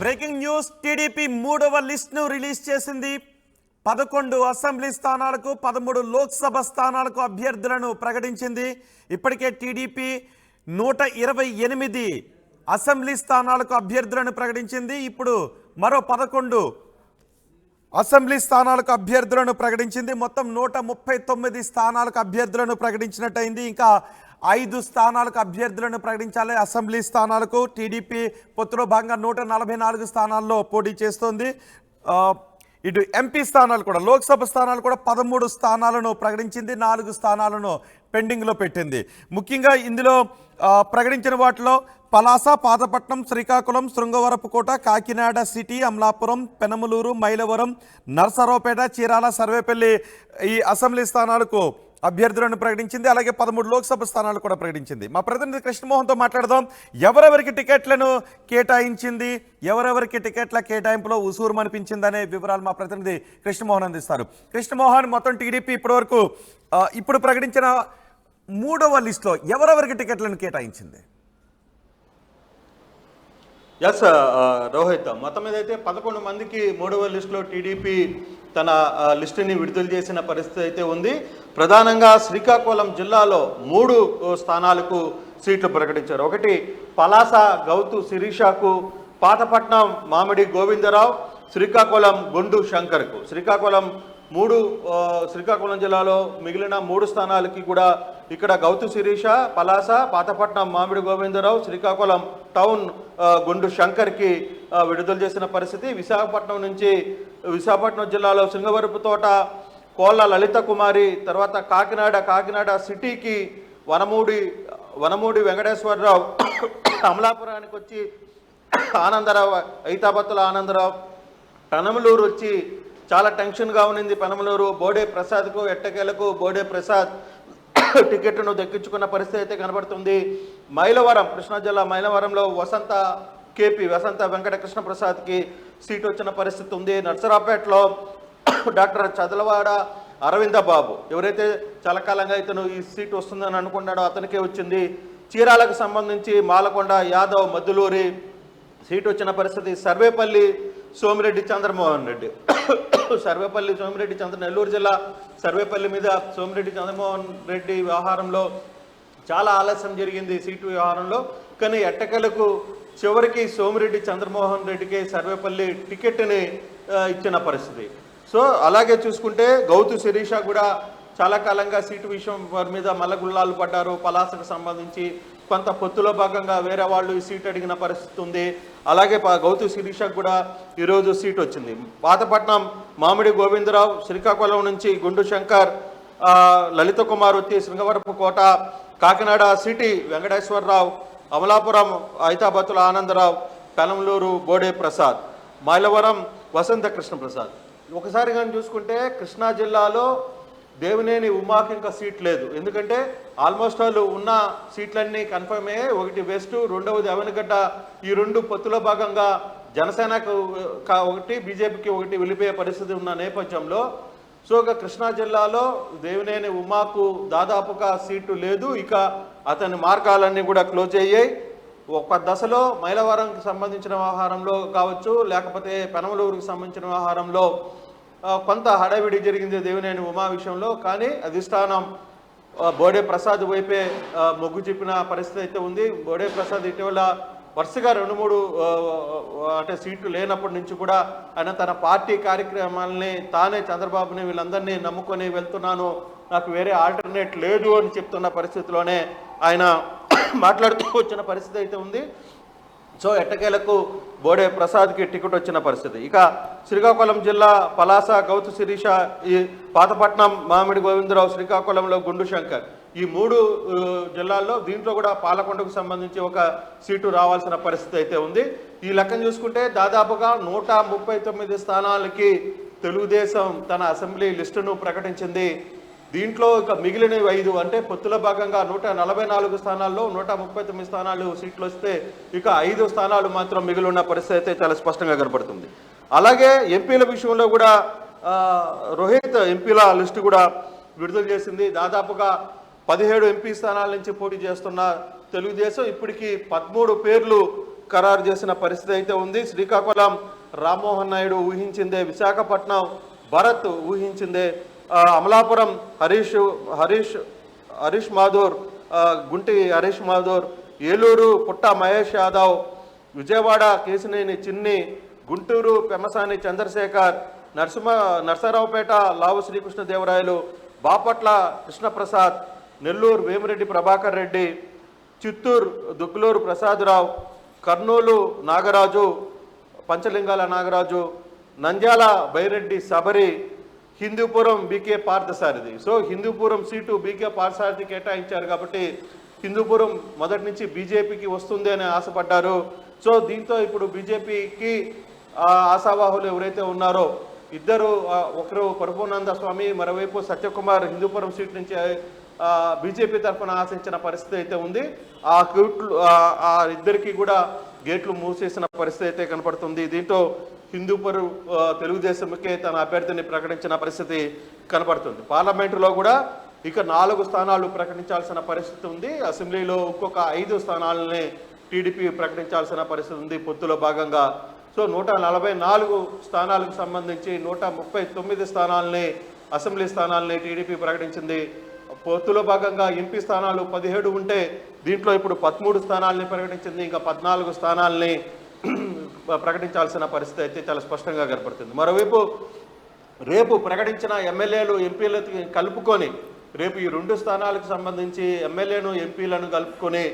Breaking news TDP మూడవ లిస్ట్ను release చేసింది. పదకొండు అసెంబ్లీ స్థానాలకు పదమూడు లోక్సభ స్థానాలకు అభ్యర్థులను ప్రకటించింది. ఇప్పటికే టీడీపీ నూట ఇరవై ఎనిమిది అసెంబ్లీ స్థానాలకు అభ్యర్థులను ప్రకటించింది. ఇప్పుడు మరో పదకొండు అసెంబ్లీ స్థానాలకు అభ్యర్థులను ప్రకటించింది. మొత్తం నూట ముప్పై తొమ్మిది స్థానాలకు అభ్యర్థులను ప్రకటించినట్టయింది. ఇంకా ఐదు స్థానాలకు అభ్యర్థులను ప్రకటించాలి. అసెంబ్లీ స్థానాలకు టీడీపీ పొత్తులో భాగంగా నూట నలభై నాలుగు స్థానాల్లో పోటీ చేస్తోంది. ఇటు ఎంపీ స్థానాలు కూడా లోక్సభ స్థానాలు కూడా పదమూడు స్థానాలను ప్రకటించింది నాలుగు స్థానాలను పెండింగ్లో పెట్టింది. ముఖ్యంగా ఇందులో ప్రకటించిన వాటిలో పలాస పాతపట్నం శ్రీకాకుళం శృంగవరపుకోట కాకినాడ సిటీ అమలాపురం పెనమలూరు మైలవరం నర్సరావుపేట చీరాల సర్వేపల్లి ఈ అసెంబ్లీ స్థానాలకు అభ్యర్థులను ప్రకటించింది అలాగే పదమూడు లోక్సభ స్థానాలు కూడా ప్రకటించింది. మా ప్రతినిధి కృష్ణమోహన్తో మాట్లాడదాం. ఎవరెవరికి టికెట్లను కేటాయించింది ఎవరెవరికి టికెట్ల కేటాయింపులో ఉసూరు అనిపించిందనే వివరాలు మా ప్రతినిధి కృష్ణమోహన్ అందిస్తారు. కృష్ణమోహన్ మొత్తం టీడీపీ ఇప్పటివరకు ఇప్పుడు ప్రకటించిన మూడవ లిస్టులో ఎవరెవరికి టికెట్లను కేటాయించింది? ఎస్ రోహిత్ మొత్తం మీద అయితే పదకొండు మందికి మూడవ లిస్టులో టీడీపీ తన లిస్టుని విడుదల చేసిన పరిస్థితి అయితే ఉంది. ప్రధానంగా శ్రీకాకుళం జిల్లాలో మూడు స్థానాలకు సీట్లు ప్రకటించారు. ఒకటి పలాస గౌతు శిరీషకు పాతపట్నం మామిడి గోవిందరావు శ్రీకాకుళం గొండు శంకర్కు. శ్రీకాకుళం మూడు శ్రీకాకుళం జిల్లాలో మిగిలిన మూడు స్థానాలకి కూడా ఇక్కడ గౌతు శిరీష పలాస పాతపట్నం మామిడి గోవిందరావు శ్రీకాకుళం టౌన్ గుండు శంకర్కి విడుదల చేసిన పరిస్థితి. విశాఖపట్నం నుంచి విశాఖపట్నం జిల్లాలో సింగవరపు తోట కోళ్ళ లలిత కుమారి తర్వాత కాకినాడ కాకినాడ సిటీకి వనమూడి వనమూడి వెంకటేశ్వరరావు అమలాపురానికి వచ్చి ఆనందరావు ఐతాబత్తుల ఆనందరావు పెనమలూరు వచ్చి చాలా టెన్షన్గా ఉన్నింది పెనమలూరు. బోడే ప్రసాద్కు ఎట్టకేలకు బోడే ప్రసాద్ టికెట్ను దక్కించుకున్న పరిస్థితి అయితే కనబడుతుంది. మైలవరం కృష్ణా జిల్లా మైలవరంలో వసంత కేపీ వసంత వెంకట కృష్ణ ప్రసాద్కి సీట్ వచ్చిన పరిస్థితి ఉంది. నర్సరాపేటలో డాక్టర్ చదలవాడ అరవింద బాబు. ఎవరైతే చాలా కాలంగా ఇతను ఈ సీట్ వస్తుందని అనుకున్నాడో అతనికే వచ్చింది. చీరాలకు సంబంధించి మాలకొండ యాదవ్ మద్దులూరి సీట్ వచ్చిన పరిస్థితి సర్వేపల్లి సోమిరెడ్డి చంద్రమోహన్ రెడ్డి. సర్వేపల్లి సోమిరెడ్డి చంద్ర నెల్లూరు జిల్లా సర్వేపల్లి మీద సోమిరెడ్డి చంద్రమోహన్ రెడ్డి వ్యవహారంలో చాలా ఆలస్యం జరిగింది సీటు వ్యవహారంలో. కానీ ఎట్టకలకు చివరికి సోమిరెడ్డి చంద్రమోహన్ రెడ్డికి సర్వేపల్లి టికెట్ని ఇచ్చిన పరిస్థితి. సో అలాగే చూసుకుంటే గౌతు శిరీష కూడా చాలా కాలంగా సీటు విషయం వారి మీద మల్లగుల్లాలు పడ్డారు. పలాసకు సంబంధించి కొంత పొత్తులో భాగంగా వేరే వాళ్ళు ఈ సీట్ అడిగిన పరిస్థితి ఉంది. అలాగే ప- గౌతు శిరీషకు కూడా ఈరోజు సీట్ వచ్చింది. పాతపట్నం మామిడి గోవిందరావు శ్రీకాకుళం నుంచి గుండు శంకర్ లలిత కుమార్ వచ్చి శృంగవరపు కోట కాకినాడ సిటీ వెంకటేశ్వరరావు అమలాపురం ఐతాబత్తుల ఆనందరావు పెనంలూరు బోడే ప్రసాద్ మైలవరం వసంత కృష్ణ ప్రసాద్ ఒకసారి కానీ చూసుకుంటే కృష్ణా జిల్లాలో దేవినేని ఉమాకి ఇంకా సీట్ లేదు. ఎందుకంటే ఆల్మోస్ట్ ఆల్ ఉన్న సీట్లన్నీ కన్ఫర్మ్. అయ్యాయి ఒకటి వెస్ట్ రెండవది అవనగడ్డ. ఈ రెండు పొత్తులో భాగంగా జనసేనకు కా- ఒకటి బీజేపీకి ఒకటి వెళ్ళిపోయే పరిస్థితి ఉన్న నేపథ్యంలో. సో ఇక కృష్ణా జిల్లాలో దేవినేని ఉమాకు దాదాపుగా సీటు లేదు. ఇక అతని మార్గాలన్నీ కూడా క్లోజ్ అయ్యాయి. ఒక దశలో మైలవరంకి సంబంధించిన వ్యవహారంలో కావచ్చు లేకపోతే పెనమలూరుకి సంబంధించిన వ్యవహారంలో కొంత హడావిడి జరిగింది దేవినేని ఉమా విషయంలో కానీ అధిష్టానం బోడే ప్రసాద్ వైపే మొగ్గు చెప్పిన పరిస్థితి అయితే ఉంది. బోడే ప్రసాద్ ఇటీవల వరుసగా రెండు మూడు అంటే సీట్లు లేనప్పటి నుంచి కూడా ఆయన తన పార్టీ కార్యక్రమాలని తానే చంద్రబాబుని వీళ్ళందరినీ నమ్ముకొని వెళ్తున్నాను నాకు వేరే ఆల్టర్నేట్ లేదు అని చెప్తున్న పరిస్థితిలోనే ఆయన మాట్లాడుతూ వచ్చిన పరిస్థితి అయితే ఉంది. సో ఎట్టకేలకు బోడే ప్రసాద్కి టికెట్ వచ్చిన పరిస్థితి. ఇక శ్రీకాకుళం జిల్లా పలాస గౌతు శిరీష ఈ పాతపట్నం మామిడి గోవిందరావు శ్రీకాకుళంలో గుండు శంకర్. ఈ మూడు జిల్లాల్లో దీంట్లో కూడా పాలకొండకు సంబంధించి ఒక సీటు రావాల్సిన పరిస్థితి అయితే ఉంది. ఈ లెక్కను చూసుకుంటే దాదాపుగా నూట ముప్పై తొమ్మిది స్థానాలకి తెలుగుదేశం తన అసెంబ్లీ లిస్టును ప్రకటించింది. దీంట్లో ఇక మిగిలినవి ఐదు అంటే పొత్తుల భాగంగా నూట నలభై నాలుగు స్థానాల్లో నూట ముప్పై తొమ్మిది స్థానాలు సీట్లు వస్తే ఇక ఐదు స్థానాలు మాత్రం మిగిలి ఉన్న పరిస్థితి అయితే చాలా స్పష్టంగా కనపడుతుంది అలాగే ఎంపీల విషయంలో కూడా రోహిత్ ఎంపీల లిస్టు కూడా విడుదల చేసింది. దాదాపుగా పదిహేడు ఎంపీ స్థానాల నుంచి పోటీ చేస్తున్న తెలుగుదేశం ఇప్పటికీ పదమూడు పేర్లు ఖరారు చేసిన పరిస్థితి అయితే ఉంది. శ్రీకాకుళం రామ్మోహన్ నాయుడు ఊహించిందే విశాఖపట్నం భరత్ ఊహించిందే అమలాపురం హరీష్ హరీష్ హరీష్ మాధూర్ గుంటి హరీష్ మాధూర్ ఏలూరు పుట్ట Mahesh Yadav Vijayawada Kesineni Chinni Guntur Pemmasani Chandrasekhar Narasimha Narasaraopet Lavu Srikrishnadevarayalu Bapatla Krishnaprasad Nellore Vemireddy Prabhakar Reddy Chittoor Dukkuluru Prasadarao Kurnool Nagaraju Panchalingala Nagaraju Nandyal Byreddy Shabari Hindupuram BK Parthasarathi. So Hindupuram seat BK Parthasarathi కేటాయించారు కాబట్టి హిందూపురం మొదటి నుంచి బీజేపీకి వస్తుంది అని ఆశపడ్డారు. So దీంతో ఇప్పుడు బీజేపీకి ఆశావాహులు ఎవరైతే ఉన్నారో ఇద్దరు ఒకరు పరభునంద స్వామి మరోవైపు సత్యకుమార్ హిందూపురం సీట్ నుంచి బీజేపీ తరఫున ఆశించిన పరిస్థితి అయితే ఉంది. ఆ గేట్లు ఆ- ఆ ఇద్దరికి కూడా గేట్లు మూసేసిన పరిస్థితి అయితే కనపడుతుంది. దీంతో హిందూపురు తెలుగుదేశంకే తన అభ్యర్థిని ప్రకటించిన పరిస్థితి కనపడుతుంది. పార్లమెంటులో కూడా ఇక నాలుగు స్థానాలు ప్రకటించాల్సిన పరిస్థితి ఉంది. అసెంబ్లీలో ఇంకొక ఐదు స్థానాలని టీడీపీ ప్రకటించాల్సిన పరిస్థితి ఉంది పొత్తులో భాగంగా. సో నూట నలభై నాలుగు స్థానాలకు సంబంధించి నూట ముప్పై తొమ్మిది స్థానాలని అసెంబ్లీ స్థానాలని టీడీపీ ప్రకటించింది. పొత్తులో భాగంగా ఎంపీ స్థానాలు పదిహేడు ఉంటే దీంట్లో ఇప్పుడు పదమూడు స్థానాలని ప్రకటించింది. ఇంకా పద్నాలుగు స్థానాలని ప్రకటించాల్సిన పరిస్థితి అయితే చాలా స్పష్టంగా కనపడుతుంది. మరోవైపు రేపు ప్రకటించిన ఎమ్మెల్యేలు ఎంపీలకి కలుపుకొని రేపు ఈ రెండు స్థానాలకు సంబంధించి ఎమ్మెల్యేను ఎంపీలను కలుపుకొని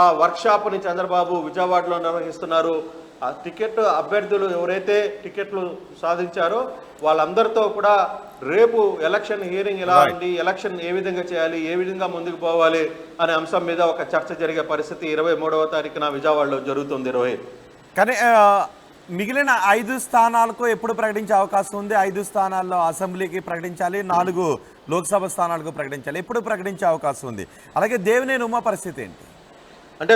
ఆ వర్క్షాప్ని చంద్రబాబు విజయవాడలో నిర్వహిస్తున్నారు. ఆ టికెట్ అభ్యర్థులు ఎవరైతే టికెట్లు సాధించారో వాళ్ళందరితో కూడా రేపు ఎలక్షన్ హియరింగ్ ఎలా ఉంది ఎలక్షన్ ఏ విధంగా చేయాలి ఏ విధంగా ముందుకు పోవాలి అనే అంశం మీద ఒక చర్చ జరిగే పరిస్థితి ఇరవై మూడవ తారీఖున విజయవాడలో జరుగుతుంది. రోహిత్ కానీ మిగిలిన ఐదు స్థానాలకు ఎప్పుడు ప్రకటించే అవకాశం ఉంది? ఐదు స్థానాల్లో అసెంబ్లీకి ప్రకటించాలి నాలుగు లోక్సభ స్థానాలకు ప్రకటించాలి. ఎప్పుడు ప్రకటించే అవకాశం ఉంది? అలాగే దేవినేని ఉమా పరిస్థితి ఏంటి? అంటే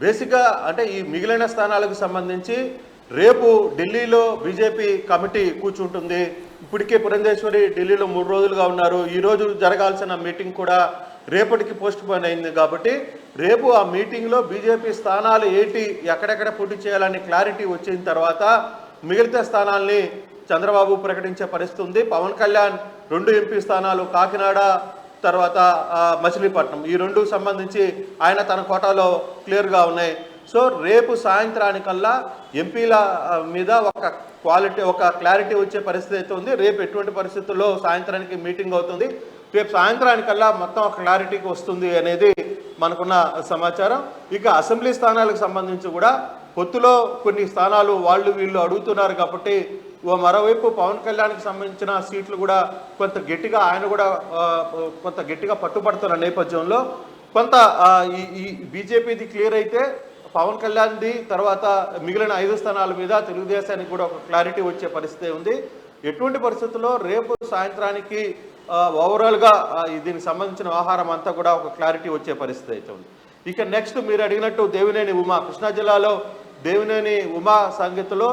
బేసిక్గా అంటే ఈ మిగిలిన స్థానాలకు సంబంధించి రేపు ఢిల్లీలో బీజేపీ కమిటీ కూర్చుంటుంది. ఇప్పటికే పురంధేశ్వరి ఢిల్లీలో మూడు రోజులుగా ఉన్నారు. ఈరోజు జరగాల్సిన మీటింగ్ కూడా రేపటికి పోస్ట్ పోన్ అయింది కాబట్టి రేపు ఆ మీటింగ్లో బీజేపీ స్థానాలు ఏంటి ఎక్కడెక్కడ పోటీ చేయాలని క్లారిటీ వచ్చిన తర్వాత మిగతా స్థానాల్ని చంద్రబాబు ప్రకటించే పరిస్థితి ఉంది. పవన్ కళ్యాణ్ రెండు ఎంపీ స్థానాలు కాకినాడ తర్వాత మచిలీపట్నం. ఈ రెండు సంబంధించి ఆయన తన కోటాలో క్లియర్గా ఉన్నాయి. సో రేపు సాయంత్రానికల్లా ఎంపీల మీద ఒక క్వాలిటీ ఒక క్లారిటీ వచ్చే పరిస్థితి అయితే ఉంది. రేపు ఎటువంటి పరిస్థితుల్లో సాయంత్రానికి మీటింగ్ అవుతుంది? రేపు సాయంత్రానికల్లా మొత్తం క్లారిటీకి వస్తుంది అనేది మనకున్న సమాచారం. ఇక అసెంబ్లీ స్థానాలకు సంబంధించి కూడా పొత్తులో కొన్ని స్థానాలు వాళ్ళు వీళ్ళు అడుగుతున్నారు కాబట్టి ఓ మరోవైపు పవన్ కళ్యాణ్కి సంబంధించిన సీట్లు కూడా కొంత గట్టిగా ఆయన కూడా కొంత గట్టిగా పట్టుబడుతున్న నేపథ్యంలో కొంత ఈ ఈ బీజేపీది క్లియర్ అయితే పవన్ కళ్యాణ్ది తర్వాత మిగిలిన ఐదు స్థానాల మీద తెలుగుదేశానికి కూడా ఒక క్లారిటీ వచ్చే పరిస్థితి ఉంది. ఎటువంటి పరిస్థితుల్లో రేపు సాయంత్రానికి ఓవరాల్గా దీనికి సంబంధించిన ఆహారం అంతా కూడా ఒక క్లారిటీ వచ్చే పరిస్థితి అయితే ఉంది. ఇక నెక్స్ట్ మీరు అడిగినట్టు దేవినేని ఉమా కృష్ణా జిల్లాలో దేవినేని ఉమా సంగతిలో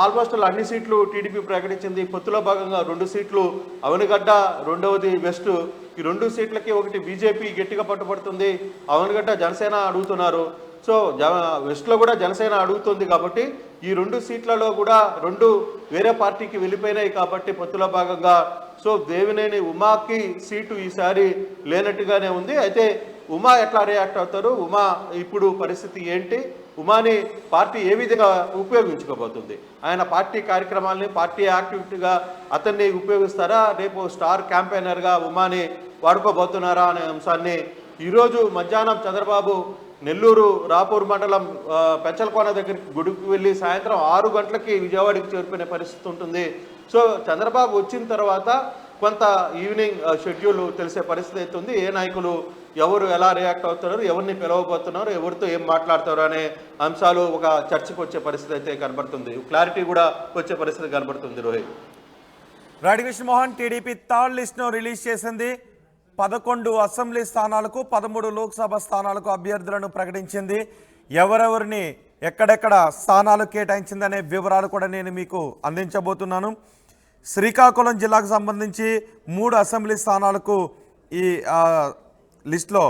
ఆల్మోస్ట్ అన్ని సీట్లు టీడీపీ ప్రకటించింది. పొత్తులో భాగంగా రెండు సీట్లు అవనిగడ్డ రెండవది వెస్ట్. ఈ రెండు సీట్లకి ఒకటి బీజేపీ గట్టిగా పట్టుబడుతుంది. అవనిగడ్డ జనసేన అడుగుతున్నారు. సో జ వెస్ట్లో కూడా జనసేన అడుగుతుంది కాబట్టి ఈ రెండు సీట్లలో కూడా రెండు వేరే పార్టీకి వెళ్ళిపోయినాయి కాబట్టి పొత్తులో భాగంగా. సో దేవినేని ఉమాకి సీటు ఈసారి లేనట్టుగానే ఉంది. అయితే ఉమా ఎట్లా రియాక్ట్ అవుతారు? ఉమా ఇప్పుడు పరిస్థితి ఏంటి? ఉమాని పార్టీ ఏ విధంగా ఉపయోగించుకోబోతుంది? ఆయన పార్టీ కార్యక్రమాలని పార్టీ యాక్టివిటీగా అతన్ని ఉపయోగిస్తారా? రేపు స్టార్ క్యాంపెయినర్గా ఉమాని వాడుకోబోతున్నారా అనే అంశాన్ని ఈరోజు మధ్యాహ్నం చంద్రబాబు నెల్లూరు రాపూర్ మండలం పెంచలకోన దగ్గరికి గుడికి వెళ్ళి సాయంత్రం ఆరు గంటలకి విజయవాడకి చేరుకునే పరిస్థితి ఉంటుంది. సో చంద్రబాబు వచ్చిన తర్వాత కొంత ఈవినింగ్ షెడ్యూల్ తెలిసే పరిస్థితి అవుతుంది ఏ నాయకులు ఎవరు ఎలా రియాక్ట్ అవుతున్నారు ఎవరిని పిలవబోతున్నారు ఎవరితో ఏం మాట్లాడతారు అనే అంశాలు ఒక చర్చకు వచ్చే పరిస్థితి అయితే కనబడుతుంది. క్లారిటీ కూడా వచ్చే పరిస్థితి కనబడుతుంది రోహిత్. రాడి మోహన్ టీడీపీ థర్డ్ లిస్ట్ను రిలీజ్ చేసింది. పదకొండు అసెంబ్లీ స్థానాలకు పదమూడు లోక్సభ స్థానాలకు అభ్యర్థులను ప్రకటించింది. ఎవరెవరిని ఎక్కడెక్కడ స్థానాలు కేటాయించిందనే వివరాలు కూడా నేను మీకు అందించబోతున్నాను. శ్రీకాకుళం జిల్లాకు సంబంధించి మూడు అసెంబ్లీ స్థానాలకు ఈ లిస్టులో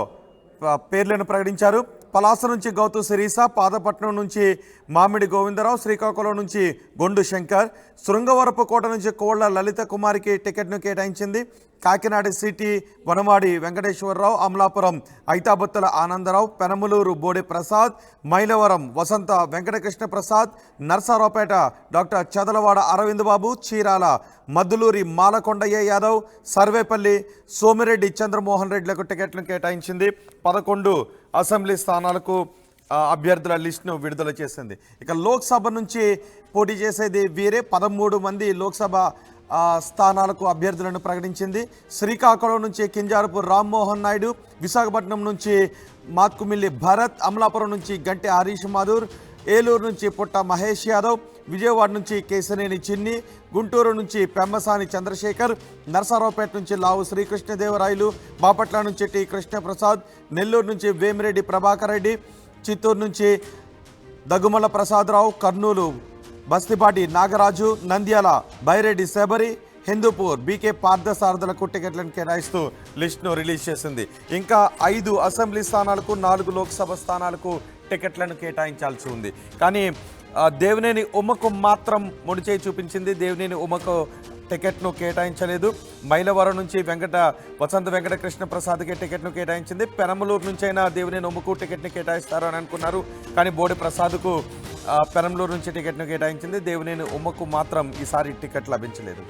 పేర్లను ప్రకటించారు. పలాస నుంచి గౌతు శిరీస పాదపట్నం నుంచి మామిడి గోవిందరావు శ్రీకాకుళం నుంచి గొండు శంకర్ శృంగవరపు కోట నుంచి కోళ్ళ లలిత కుమారికి టికెట్ను కేటాయించింది. కాకినాడ సిటీ వనమాడి వెంకటేశ్వరరావు అమలాపురం ఐతాబత్తుల ఆనందరావు పెనమలూరు బోడి ప్రసాద్ మైలవరం వసంత వెంకటకృష్ణ ప్రసాద్ నర్సారావుపేట డాక్టర్ చదలవాడ అరవింద్ బాబు చీరాల మద్దులూరి మాలకొండయ్య యాదవ్ సర్వేపల్లి సోమిరెడ్డి చంద్రమోహన్ రెడ్డిలకు టికెట్లను కేటాయించింది. పదకొండు అసెంబ్లీ స్థానాలకు అభ్యర్థుల లిస్టును విడుదల చేసింది. ఇక లోక్సభ నుంచి పోటీ చేసేది వీరే. పదమూడు మంది లోక్సభ స్థానాలకు అభ్యర్థులను ప్రకటించింది. శ్రీకాకుళం నుంచి కింజారపు రామ్మోహన్ నాయుడు విశాఖపట్నం నుంచి మాత్కుమిల్లి భరత్ అమలాపురం నుంచి గంటి హరీష్ మాధూర్ ఏలూరు నుంచి పుట్ట మహేష్ యాదవ్ విజయవాడ నుంచి కేశనేని చిన్ని గుంటూరు నుంచి పెమ్మసాని చంద్రశేఖర్ నరసరావుపేట నుంచి లావు శ్రీకృష్ణదేవరాయలు బాపట్ల నుంచి టి కృష్ణప్రసాద్ నెల్లూరు నుంచి వేమిరెడ్డి ప్రభాకర్ రెడ్డి చిత్తూరు నుంచి దగ్గుమల్ల ప్రసాదరావు కర్నూలు బస్తిపాటి నాగరాజు నంద్యాల బైరెడ్డి శబరి హిందూపూర్ బీకే పార్థసారథులకు టికెట్లను కేటాయిస్తూ లిస్టును రిలీజ్ చేసింది. ఇంకా ఐదు అసెంబ్లీ స్థానాలకు నాలుగు లోక్సభ స్థానాలకు టికెట్లను కేటాయించాల్సి ఉంది. కానీ దేవినేని ఉమ్మకు మాత్రం ముడిచేయి చూపించింది. దేవినేని ఉమ్మకు టికెట్ను కేటాయించలేదు. మైలవరం నుంచి వెంకట వసంత వెంకట కృష్ణ ప్రసాద్కి టికెట్ను కేటాయించింది. పెనమలూరు నుంచి అయినా దేవినేని ఉమ్మకు టికెట్ని కేటాయిస్తారు అని అనుకున్నారు. కానీ బోడి ప్రసాద్కు ఆ, నుంచి టికెట్ను కేటాయించింది. దేవినేని ఉమ్మకు మాత్రం ఈసారి టికెట్ లభించలేదు.